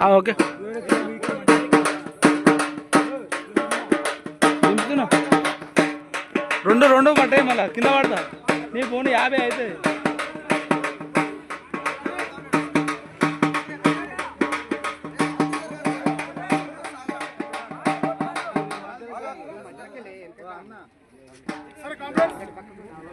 ఆ, ఓకే. దింపుతున్నా రెండు రెండు పట్టాయి మళ్ళా. కింద పడతా. నీ ఫోన్ యాభై అవుతుంది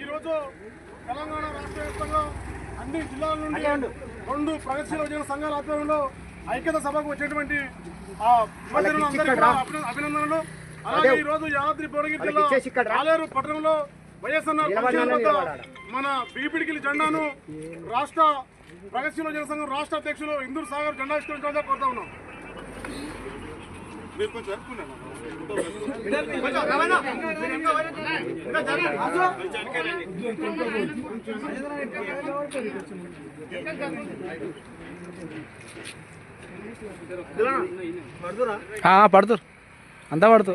ఈరోజు తెలంగాణ రాష్ట్ర వ్యాప్తంగా అన్ని జిల్లాల నుండి రెండు ప్రగతిశీల ఉద్యోగ సంఘాల ఆధ్వర్యంలో ఐక్యత సభకు వచ్చినటువంటి అభిన- అభినందనలు. అలాగే ఈ రోజు యాదాద్రి భువనగిరి జిల్లా ఆలేరు పట్టణంలో వైఎస్ఆర్ మన బీపీడికిలి జెండాను రాష్ట్ర ప్రగతిశీల ఉద్యోగ సంఘం రాష్ట్ర అధ్యక్షులు ఇందూరు సాగర్ జెండా ఇష్టం కోరుతా ఉన్నాం. మీరు కొంచెం పడుతురు అంతా పడుతు.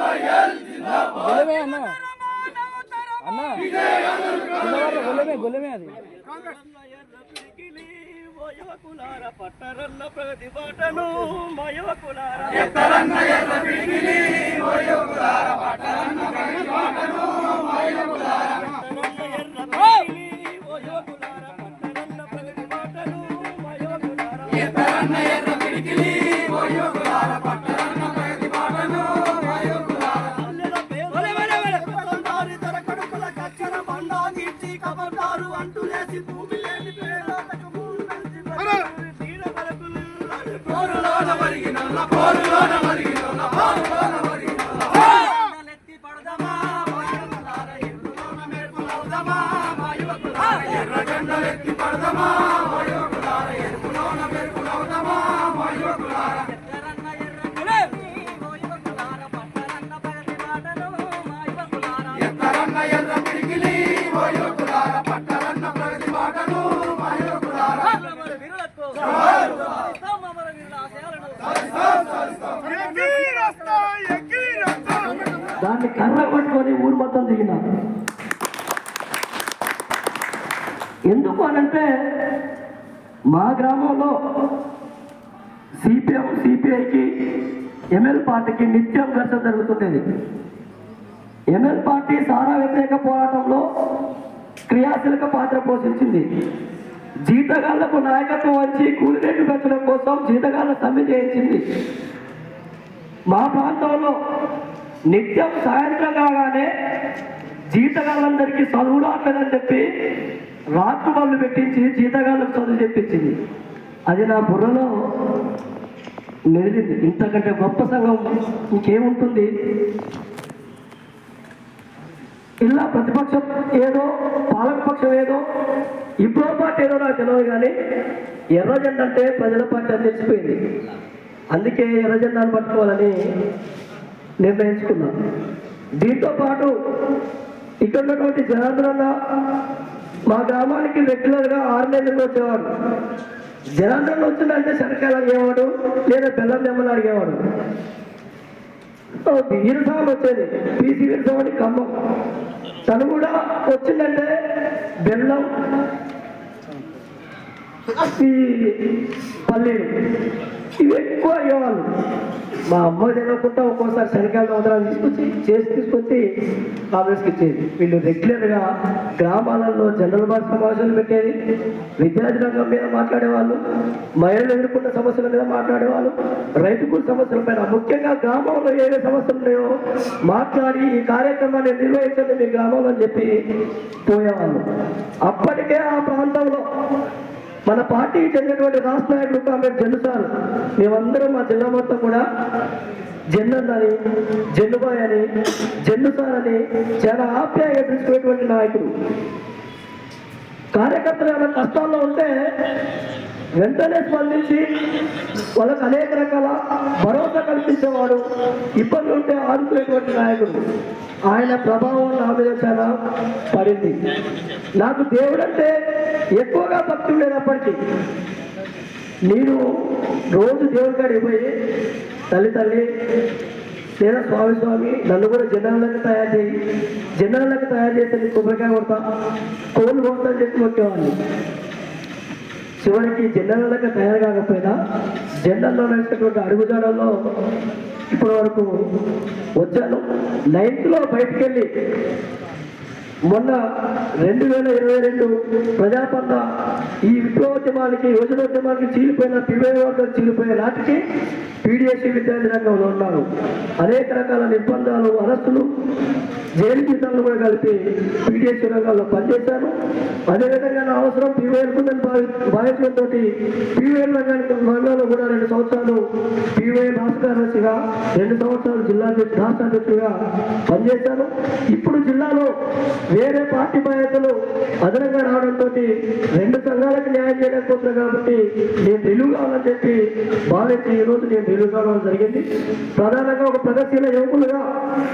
గొల్లమే అన్న. అన్న. గొల్లమే గొల్లమే అది. పట్టరన్న ప్రగతి బాటను మా యువకులారా Varlar దాన్ని కర్ర పట్టుకొని ఊరు మొత్తం దిగిన ఎందుకు అనంటే మా గ్రామంలో సిపిఎం సిపిఐకి ఎంఎల్ పార్టీకి నిత్యం ఘర్షణ జరుగుతుండేది. ఎంఎల్ పార్టీ సారా వ్యతిరేక పోరాటంలో క్రియాశీలక పాత్ర పోషించింది. జీతగాళ్ళకు నాయకత్వం వచ్చి కూలిరేట్లు పెంచడం కోసం జీతగాళ్ళ సమ్మె చేయించింది. మా ప్రాంతంలో నిత్యం సాయంత్రం కాగానే జీతగాళ్ళందరికీ చదువులు ఆటలేదని చెప్పి రాత్రి వాళ్ళు పెట్టించి జీతగాళ్ళకు చదువు చెప్పించింది. అది నా బుర్రలో నిలిచింది ఇంతకంటే గొప్ప సంఘం ఇంకేముంటుంది? ఇలా ప్రతిపక్షం ఏదో పాలకపక్షం ఏదో ఇప్పుడు పార్టీ ఏదో నాకు తెలియదు కానీ ఎర్రజెండ అంటే ప్రజల పార్టీ అని తెలిసిపోయింది అందుకే ఎర్రజెండాను పట్టుకోవాలని నిర్ణయించుకున్నాం. దీంతో పాటు ఇక్కడ ఉన్నటువంటి జనార్దన మా గ్రామానికి రెగ్యులర్గా ఆరు నెలలకు వచ్చేవాడు. జనార్దన్ వచ్చిందంటే శనకాయలు అడిగేవాడు లేదా బెల్లం దెమ్మలు అడిగేవాడు. వీరస్వామి వచ్చేది. పీసీ వీరస్వామి ఖమ్మం. తను కూడా వచ్చిందంటే బెల్లం ఈ పల్లీలు. ఇవి ఎక్కువ అయ్యేవాళ్ళు మా అమ్మ తినకుండా ఒక్కోసారి శనకాయల సంవత్సరాలు తీసుకొచ్చి చేసి తీసుకొచ్చి కాంగ్రెస్కి ఇచ్చేది. వీళ్ళు రెగ్యులర్గా గ్రామాలలో జనరల్ బార్ సమావేశాలు పెట్టేది విద్యార్థి రంగం మీద మాట్లాడేవాళ్ళు మహిళలు ఎదుర్కొన్న సమస్యల మీద మాట్లాడేవాళ్ళు రైతు కూలి సమస్యల పైన ముఖ్యంగా గ్రామంలో ఏ ఏ సమస్యలు ఉన్నాయో మాట్లాడి ఈ కార్యక్రమాన్ని నిర్వహించండి మీ గ్రామంలో అని చెప్పి పోయేవాళ్ళు. అప్పటికే ఆ ప్రాంతంలో మన పార్టీకి చెందినటువంటి రాష్ట్ర నాయకుడు కాంగ్రెస్ జన్ను సార్ మేమందరం మా జిల్లా మొత్తం కూడా జన్నన్ అని జన్నుబాయ్ అని జన్ను సార్ అని చాలా ఆప్యాయంగా పిలుచుకునేటువంటి నాయకుడు. కార్యకర్తలు ఏమైనా కష్టాల్లో ఉంటే వెంటనే స్పందించి వాళ్ళకు అనేక రకాల భరోసా కల్పించేవాడు ఇబ్బంది ఉంటే ఆదుకునేటువంటి నాయకుడు. ఆయన ప్రభావం నా మీద చాలా పడింది. నాకు దేవుడు అంటే ఎక్కువగా భక్తి ఉండేటప్పటికీ నేను రోజు దేవుడి కాడికి పోయి తల్లి తల్లి లేదా స్వామి స్వామి నన్ను కూడా జనాలకు తయారు చేయి జనాలకు తయారు చేస్తే కొబ్బరికాయ కొడతా కోళ్ళు కొడతా అని చెప్పి వచ్చేవాడిని చివరికి జనరల్గా తయారు కాకపోయినా జనరల్లో నడిచినటువంటి అడుగుజాడల్లో ఇప్పటి వరకు వచ్చాను. నైన్త్లో బయటికి వెళ్ళి మొన్న రెండు వేల ఇరవై రెండు ప్రజాపన్న ఈ విప్లవోద్యమానికి యువజనోద్యమానికి చీలిపోయిన పివై వర్గం చీలిపోయిన నాటికి పీడిఎస్సీ విద్యార్థి రంగంలో ఉన్నారు. అనేక రకాల నిర్బంధాలు అరెస్టులు జైలు కిసాన్లు కూడా కలిపి పీడిఎస్ రంగంలో పనిచేశాను అదేవిధంగా నా అవసరం పీవైఎల్కుందని భావి భావించడంతో పీవైఎల్ రంగానికి రంగంలో కూడా రెండు సంవత్సరాలు పీవైఎల్ రాష్ట్ర కార్యదర్శిగా రెండు సంవత్సరాలు జిల్లా రాష్ట్ర అధ్యక్షుడిగా పనిచేశాను ఇప్పుడు జిల్లాలో వేరే పార్టీ బాధ్యతలు అదనంగా రావడంతో రెండు సంఘాలకు న్యాయం చేయలేకపోతున్నా కాబట్టి నేను నిలువు కావాలని చెప్పి భావించి ఈరోజు రోజు నేను నిలువు కావడం జరిగింది. ప్రధానంగా ఒక ప్రగతిశీల యువకులుగా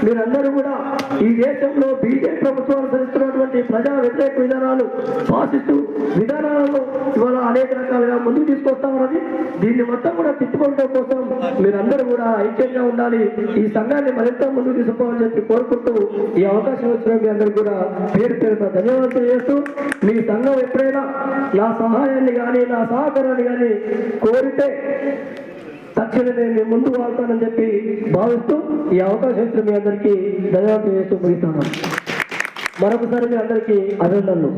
మీరందరూ కూడా ఈ ఈ దేశంలో బీజేపీ ప్రభుత్వం అనుసరిస్తున్నటువంటి ప్రజా వ్యతిరేక విధానాలు పాసిస్తూ విధానాలను ఇవాళ అనేక రకాలుగా ముందుకు తీసుకొస్తా ఉన్నది. దీన్ని మొత్తం కూడా తిప్పుకోవడం కోసం మీరందరూ కూడా ఐక్యంగా ఉండాలి. ఈ సంఘాన్ని మరింత ముందుకు తీసుకోవాలని చెప్పి కోరుకుంటూ ఈ అవకాశం వచ్చిన మీ అందరికీ కూడా పేరు పేరున ధన్యవాదాలు చేస్తూ మీ సంఘం ఎప్పుడైనా నా సహాయాన్ని కానీ నా సహకారాన్ని కానీ కోరితే తక్షణమే మీ ముందు వాళ్తానని చెప్పి భావిస్తూ ఈ అవకాశం ఇచ్చిన మీ అందరికీ ధన్యవాదాలు చేస్తూ ముగిస్తాను మరొకసారి మీ అందరికీ అభినందనలు.